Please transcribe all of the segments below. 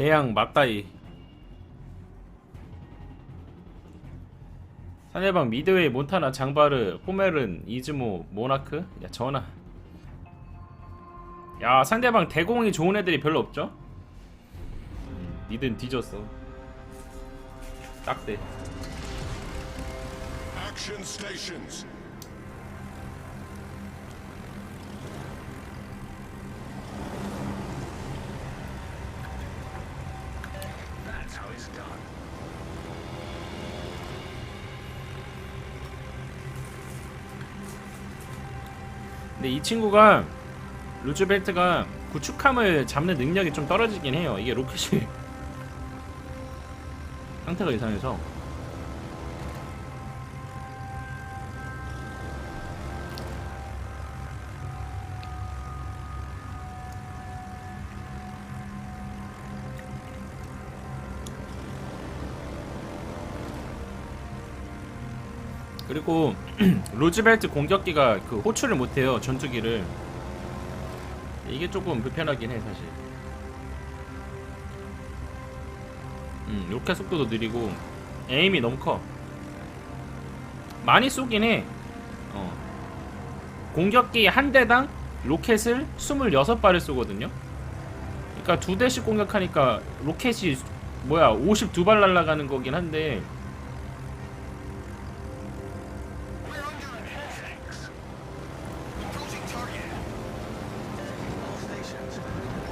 대양 맞다이. 상대방 미드웨이 몬타나 장바르 포메른 이즈모 모나크? 야 전하. 야 상대방 대공이 좋은 애들이 별로 없죠? 음, 미드는 뒤졌어. 딱대 근데 이 친구가 루즈벨트가 구축함을 잡는 능력이 좀 떨어지긴 해요. 이게 로켓이 상태가 이상해서 그리고 로즈벨트 공격기가 그 호출을 못해요 전투기를. 이게 조금 불편하긴 해 사실. 음 로켓 속도도 느리고 에임이 너무 커. 많이 쏘긴 해. 어. 공격기 한 대당 로켓을 26발을 쏘거든요. 그러니까 두 대씩 공격하니까 로켓이 뭐야 52발 날아가는 거긴 한데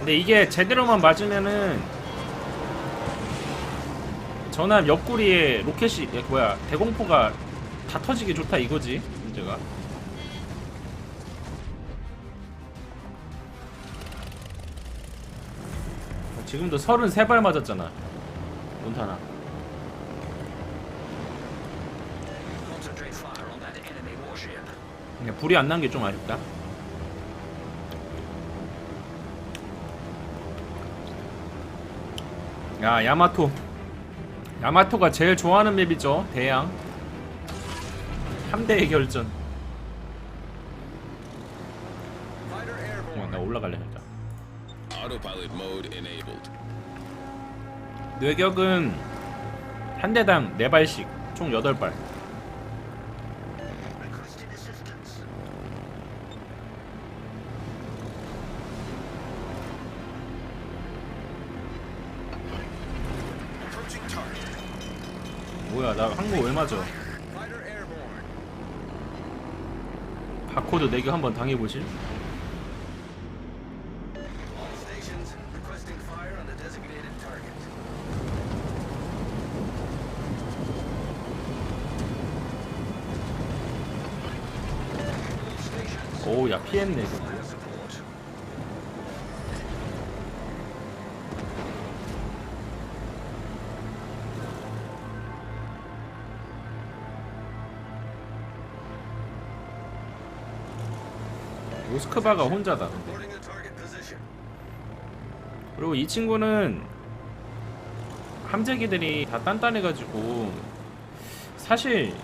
근데 이게 제대로만 맞으면은 전함 옆구리에 로켓이 야, 뭐야 대공포가 다 터지기 좋다 이거지 문제가. 지금도 33발 맞았잖아 몬타나 불이 안 난 게 좀 아쉽다 야 야마토 야마토가 제일 좋아하는 맵이죠 대양 함대의 결전 Fighter airborne. 어, 나 올라갈래 enabled. 뇌격은 한 대당 4발씩 총 8발 뭐야 나 항모 왜 맞아. 바코드 내격 한번 당해보실? 오야 피했네 모스크바가 혼자다 position. 그리고 이 친구는 함재기들이 다 단단해가지고 사실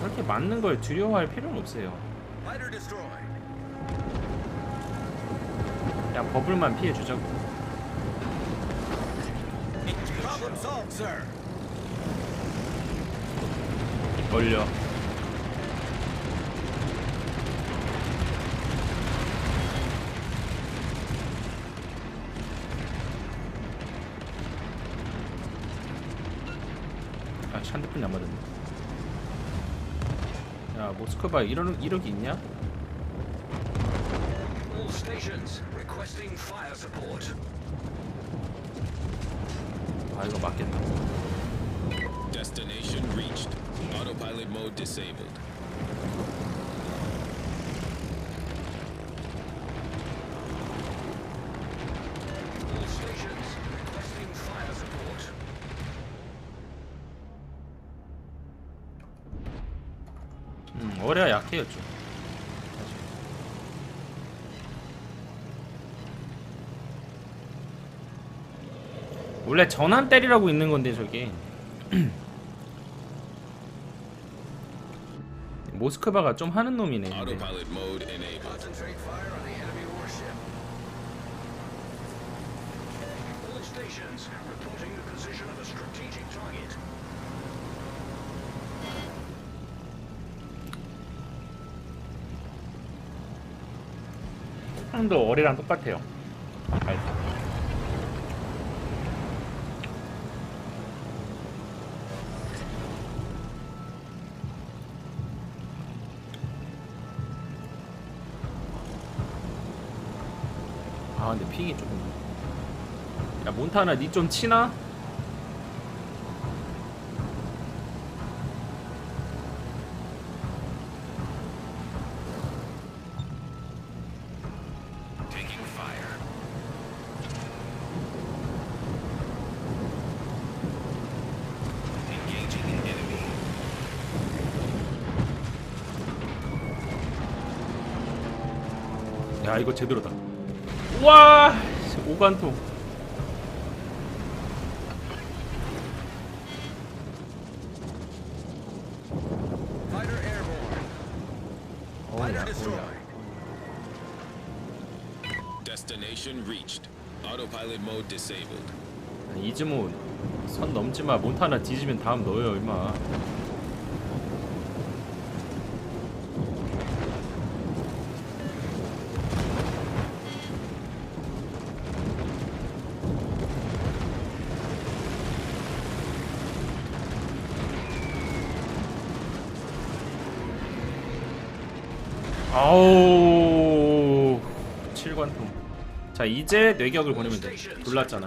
그렇게 맞는 걸 두려워할 필요는 없어요. 그냥 버블만 피해주자고. 걸려. 아, 한대뿐이 안 맞았네. 야, 모스크바 이런 이력이 있냐? All stations requesting fire support. 아, 이거 맞겠다. Destination reached. Autopilot mode disabled. All stations requesting fire support. 음, 어뢰가 약해요 좀. 원래 전환 때리라고 있는 건데 저게 모스크바가 좀 하는 놈이네. 근데. 향도 어리랑 똑같아요. 알 죠? 아 근데 핑이 조금 야 몬타나 니 좀 치나? 야 이거 제대로다. 와 오간통. Fighter destroyed. Destination reached. Autopilot mode disabled. 이즈모 선 넘지 마. 몬타나 뒤지면 다음 너예요, 임마. 아우 7관통 자 이제 뇌격을 보내면 돼. 졸랐잖아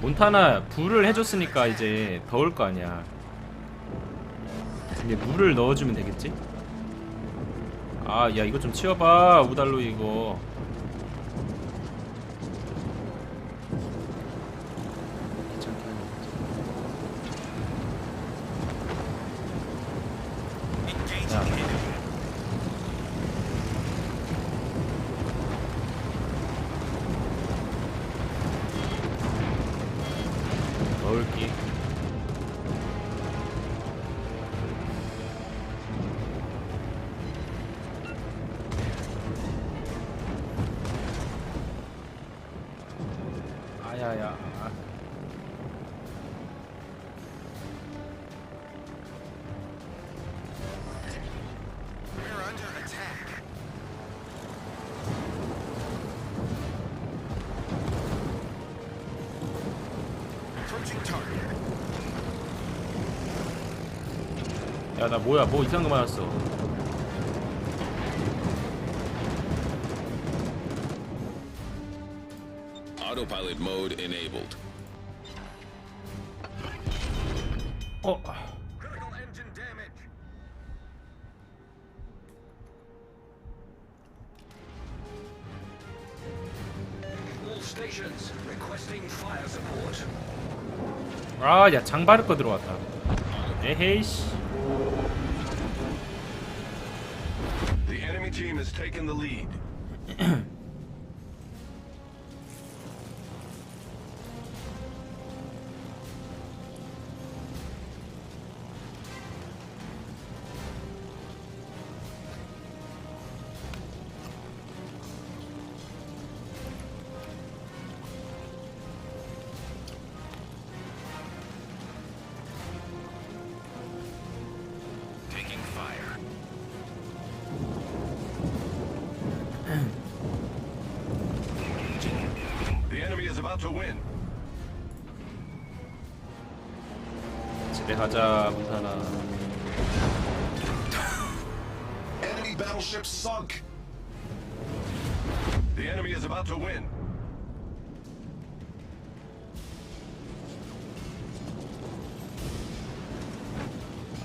몬타나 불을 해줬으니까 이제 더울 거 아니야 이제 물을 넣어주면 되겠지? 아 야 이거 좀 치워봐 우달로 이거. 야. 야 나 뭐야 뭐 이상한 거 맞았어 Autopilot mode enabled. 어 Critical engine damage. All stations requesting fire support. 아, 야, 장바르 거 들어왔다. 에헤이씨. Enemy team has taken the lead. about to win. 가자, 몬타나. Enemy battleship sunk. The enemy is about to win.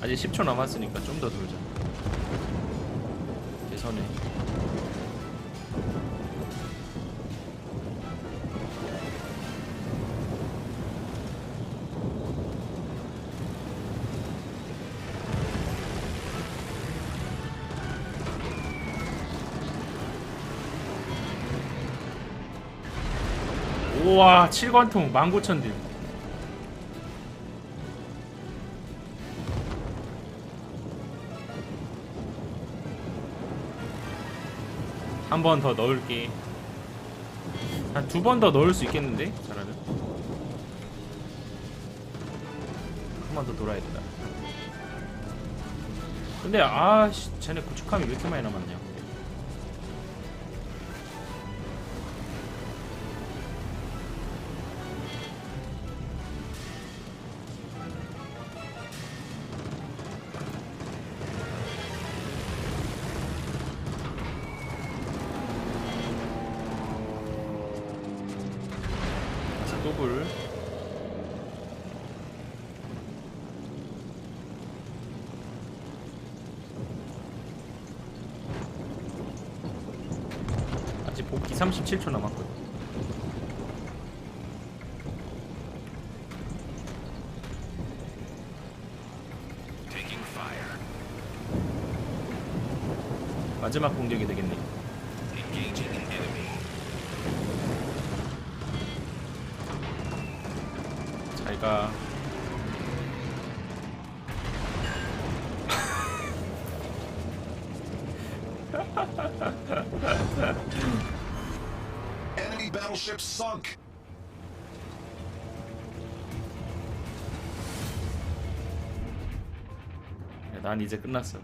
아직 10초 남았으니까 좀 더 돌자. 개선해. 우와 7관통 19,000딜. 한 번 더 넣을게. 한 두 번 더 넣을 수 있겠는데 잘하면 한 번 더 돌아야겠다. 근데 아씨 쟤네 고축함이 왜 이렇게 많이 남았냐 37초 남았거든 Taking fire. 마지막 공격이 되겠네. 잘가 battleship sunk. 난 이제 끝났어.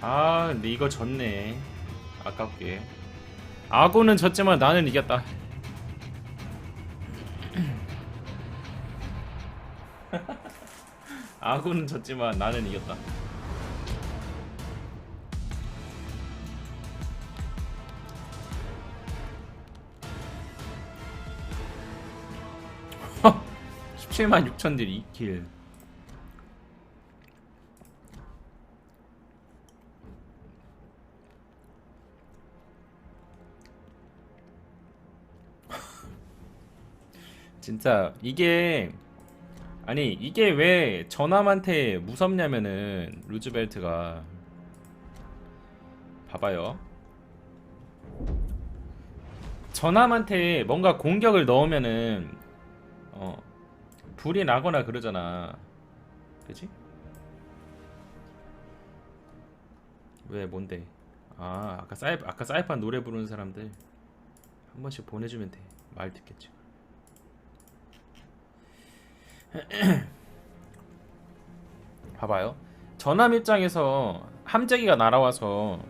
아 근데 이거 졌네. 아깝게. 아고는 졌지만 나는 이겼다. 아고는 졌지만 나는 이겼다 17만 6천 딜 2킬. 진짜 이게 아니 이게 왜 전함한테 무섭냐면은 루즈벨트가. 봐봐요. 전함한테 뭔가 공격을 넣으면은 어 불이 나거나 그러잖아 그지? 왜 뭔데 아 아까 사이 아까 사이판 노래 부르는 사람들 한 번씩 보내주면 돼 말 듣겠지 봐봐요. 전함 입장에서 함재기가 날아와서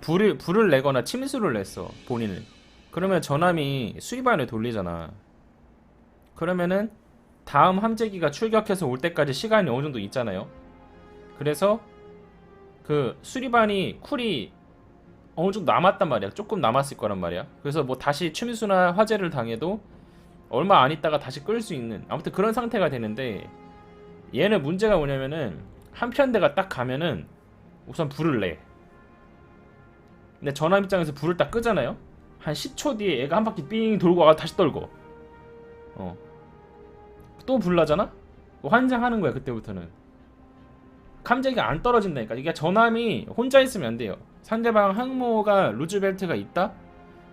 불을 불을 내거나 침수를 냈어 본인을. 그러면 전함이 수리반을 돌리잖아. 그러면은 다음 함재기가 출격해서 올 때까지 시간이 어느 정도 있잖아요. 그래서 그 수리반이 쿨이 어느 정도 남았단 말이야. 조금 남았을 거란 말이야. 그래서 뭐 다시 침수나 화재를 당해도 얼마 안 있다가 다시 끌 수 있는 아무튼 그런 상태가 되는데 얘는 문제가 뭐냐면은 한 편대가 딱 가면은 우선 불을 내 근데 전함 입장에서 불을 딱 끄잖아요 한 10초 뒤에 얘가 한 바퀴 삥 돌고 와 다시 떨고 어 또 불나잖아? 환장하는 거야 그때부터는. 감정이 안 떨어진다니까. 이게 전함이 혼자 있으면 안 돼요. 상대방 항모가 루즈벨트가 있다?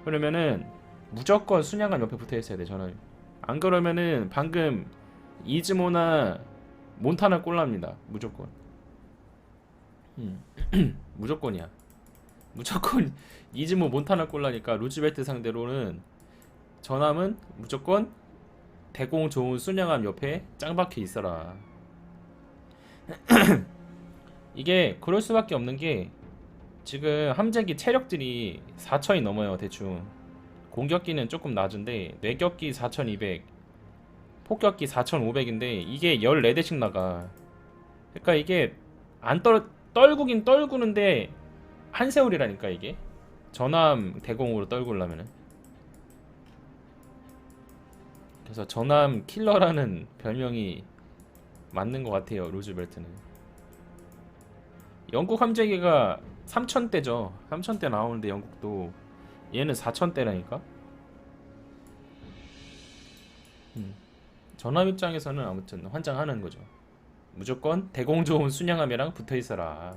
그러면은 무조건 순양함 옆에 붙어 있어야 돼 전함이. 안 그러면은 방금 이즈모나 몬타나 꼴납니다. 무조건. 음. 무조건이야. 무조건 이즈모 몬타나 꼴나니까 루즈벨트 상대로는 전함은 무조건 대공 좋은 순양함 옆에 짱 박혀 있어라. 이게 그럴 수밖에 없는 게 지금 함재기 체력들이 4천이 넘어요 대충. 공격기는 조금 낮은데 뇌격기 4200 폭격기 4500인데 이게 14대씩 나가. 그러니까 이게 안 떨, 떨구긴 떨구는데 한 세월이라니까 이게. 전함 대공으로 떨구려면은 그래서 전함 킬러라는 별명이 맞는 것 같아요 루즈벨트는. 영국 함재기가 3000대죠. 3000대 나오는데 영국도 얘는 4000대라니까? 음. 전함 입장에서는 아무튼 환장하는 거죠. 무조건 대공 좋은 순양함이랑 붙어 있어라